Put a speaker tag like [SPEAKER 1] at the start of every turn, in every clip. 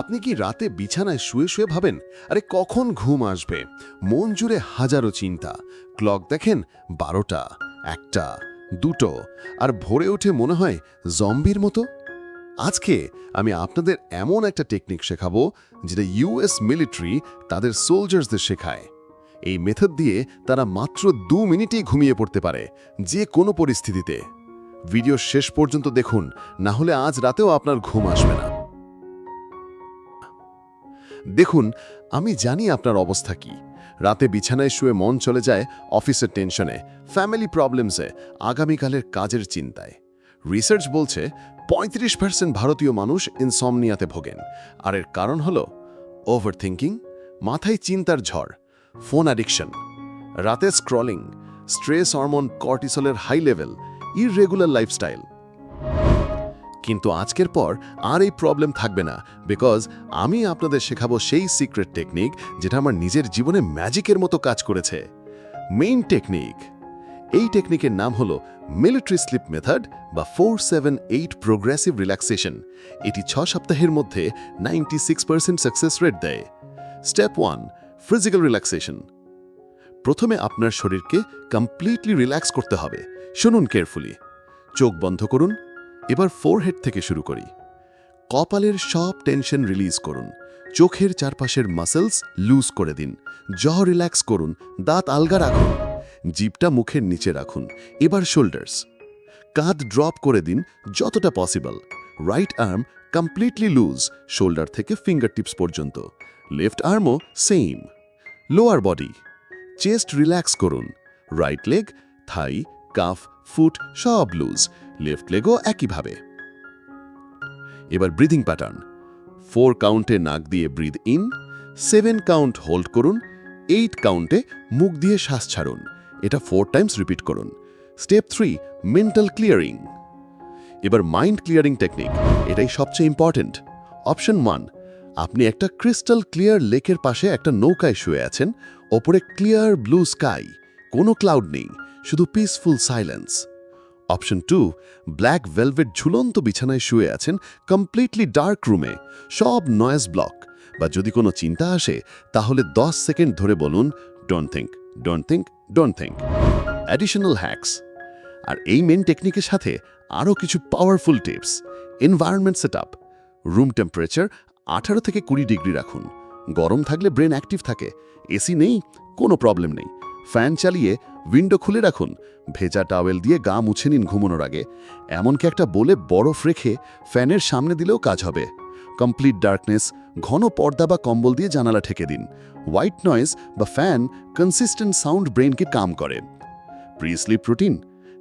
[SPEAKER 1] আপনি কি রাতে বিছানায় শুয়ে শুয়ে ভাবেন, আরে কখন ঘুম আসবে? মন জুড়ে হাজারো চিন্তা। ক্লক দেখেন বারোটা, একটা, দুটো, আর ভোরে উঠে মনে হয় জম্বির মতো। আজকে আমি আপনাদের এমন একটা টেকনিক শেখাবো, যেটা ইউএস মিলিটারি তাদের সোলজার্সদের শেখায়। এই মেথড দিয়ে তারা মাত্র দু মিনিটেই ঘুমিয়ে পড়তে পারে, যে কোনো পরিস্থিতিতে। ভিডিও শেষ পর্যন্ত দেখুন, না হলে আজ রাতেও আপনার ঘুম আসবে না। দেখুন, আমি জানি আপনার অবস্থা কি। রাতে বিছানায় শুয়ে মন চলে যায় অফিসের টেনশনে ফ্যামিলি প্রবলেমসে আগামীকালের কাজের চিন্তায়। রিসার্চ বলছে, পঁয়ত্রিশ পার্সেন্ট ভারতীয় মানুষ ইনসমনিয়াতে ভোগেন। আর এর কারণ হল ওভার থিঙ্কিং মাথায় চিন্তার ঝড় ফোন অ্যাডিকশন রাতে স্ক্রলিং স্ট্রেস হরমোন কর্টিসলের হাই লেভেল ইররেগুলার লাইফস্টাইল কিন্তু আজকের পর আর এই প্রবলেম থাকবে না বিকজ আমি আপনাদের শেখাবো সেই সিক্রেট টেকনিক যেটা আমার নিজের জীবনে ম্যাজিকের মতো কাজ করেছে। মেইন টেকনিক এই টেকনিকের নাম হলো মিলিটারি স্লিপ মেথড বা four seven eight progressive relaxation এটি ছ সপ্তাহের মধ্যে ninety six percent success rate দেয়। স্টেপ ওয়ান ফিজিক্যাল রিল্যাক্সেশন প্রথমে আপনার শরীরকে কমপ্লিটলি রিল্যাক্স করতে হবে। শুনুন কেয়ারফুলি চোখ বন্ধ করুন। এবার ফোরহেড থেকে শুরু করি। কপালের সব টেনশন রিলিজ করুন। চোখের চারপাশের মাসেলস লুজ করে দিন। জ রিল্যাক্স করুন। দাঁত আলগা রাখুন। জিপটা মুখের নিচে রাখুন। এবার শোল্ডার্স কাঁধ ড্রপ করে দিন যতটা possible right arm completely loose shoulder থেকে ফিঙ্গার টিপস পর্যন্ত left আর্মও same lower body chest relax করুন। Right leg thigh calf foot সব লুজ লেফট লেগও একইভাবে। এবার ব্রিদিং প্যাটার্ন ফোর কাউন্টে নাক দিয়ে breathe in seven count hold করুন এইট কাউন্টে মুখ দিয়ে শ্বাস ছাড়ুন। এটা ফোর টাইমস রিপিট করুন। স্টেপ থ্রি মেন্টাল ক্লিয়ারিং এবার মাইন্ড ক্লিয়ারিং টেকনিক এটাই সবচেয়ে ইম্পর্ট্যান্ট অপশন ওয়ান আপনি একটা ক্রিস্টাল ক্লিয়ার লেকের পাশে একটা নৌকায় শুয়ে আছেন, ওপরে ক্লিয়ার ব্লু স্কাই কোনো ক্লাউড নেই, শুধু peaceful silence option two black velvet ঝুলন্ত বিছানায় শুয়ে আছেন কমপ্লিটলি ডার্ক রুমে সব নয়েজ ব্লক বা যদি কোনো চিন্তা আসে, তাহলে দশ সেকেন্ড ধরে বলুন don't think don't think don't think additional hacks আর এই মেন টেকনিকের সাথে আরও কিছু powerful tips environment set up room temperature আঠারো থেকে কুড়ি ডিগ্রি রাখুন। গরম থাকলে ব্রেন অ্যাক্টিভ থাকে। এসি নেই, কোনো প্রবলেম নেই। ফ্যান চালিয়ে উইন্ডো খুলে রাখুন। ভেজা টাওয়েল দিয়ে গা মুছে নিন ঘুমানোর আগে। এমনকি একটা বলে বরফ রেখে ফ্যানের সামনে দিলেও কাজ হবে। কমপ্লিট ডার্কনেস, ঘন পর্দা বা কম্বল দিয়ে জানালা ঠেকে দিন। হোয়াইট নয়েজ বা ফ্যান কনসিস্টেন্ট সাউন্ড ব্রেনকে কাম করে। প্রি স্লিপ রুটিন,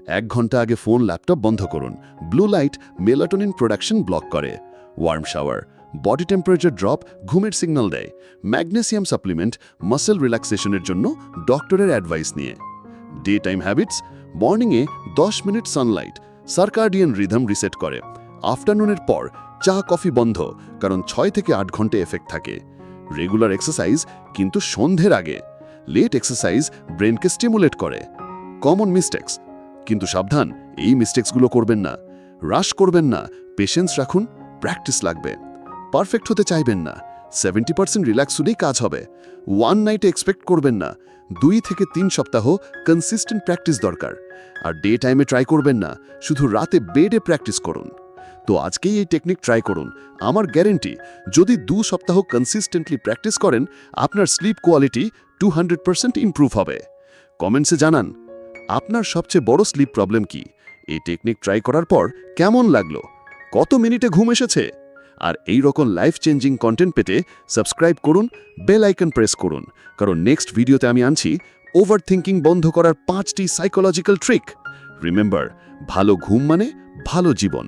[SPEAKER 1] এক ঘণ্টা আগে ফোন, ল্যাপটপ বন্ধ করুন। Blue light, melatonin production block করে। Warm shower body temperature drop ঘুমের সিগন্যাল দেয়। ম্যাগনেসিয়াম সাপ্লিমেন্ট মাসেল রিল্যাক্সেশনের জন্য ডক্টরের অ্যাডভাইস নিয়ে। ডে টাইম হ্যাবিটস মর্নিংয়ে দশ minute sunlight circadian rhythm reset করে। আফটারনুনের পর চা কফি বন্ধ, কারণ ছয় থেকে আট ঘণ্টা এফেক্ট থাকে। রেগুলার এক্সারসাইজ কিন্তু সন্ধ্যের আগে। লেট এক্সারসাইজ ব্রেনকে স্টিমুলেট করে। কমন মিস্টেক্স কিন্তু সাবধান, এই মিস্টেক্সগুলো করবেন না। রাশ করবেন না। পেশেন্স রাখুন প্র্যাকটিস লাগবে। পারফেক্ট হতে চাইবেন না। সেভেন্টি পার্সেন্ট রিল্যাক্স হলেই কাজ হবে। ওয়ান নাইটে এক্সপেক্ট করবেন না। দুই থেকে তিন সপ্তাহ কনসিস্টেন্ট প্র্যাকটিস দরকার। আর ডে টাইমে ট্রাই করবেন না। শুধু রাতে বেডে প্র্যাকটিস করুন। তো আজকেই এই টেকনিক ট্রাই করুন। আমার গ্যারেন্টি যদি দু সপ্তাহ কনসিস্টেন্টলি প্র্যাকটিস করেন, আপনার sleep quality two hundred percent improve হবে। কমেন্টসে জানান, আপনার সবচেয়ে বড় স্লিপ প্রবলেম কি? এই টেকনিক ট্রাই করার পর কেমন লাগল? কত মিনিটে ঘুম এসেছে? আর এই রকম লাইফ চেঞ্জিং কন্টেন্ট পেতে সাবস্ক্রাইব করুন বেল আইকন প্রেস করুন। কারণ নেক্সট ভিডিওতে আমি আনছি ওভার থিঙ্কিং বন্ধ করার পাঁচটি সাইকোলজিক্যাল ট্রিক রিমেম্বার ভালো ঘুম মানে ভালো জীবন।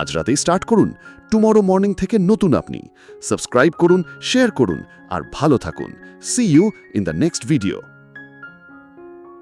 [SPEAKER 1] আজ রাতেই স্টার্ট করুন টুমরো মর্নিং থেকে নতুন আপনি। সাবস্ক্রাইব করুন শেয়ার করুন, আর ভালো থাকুন। See you in the next video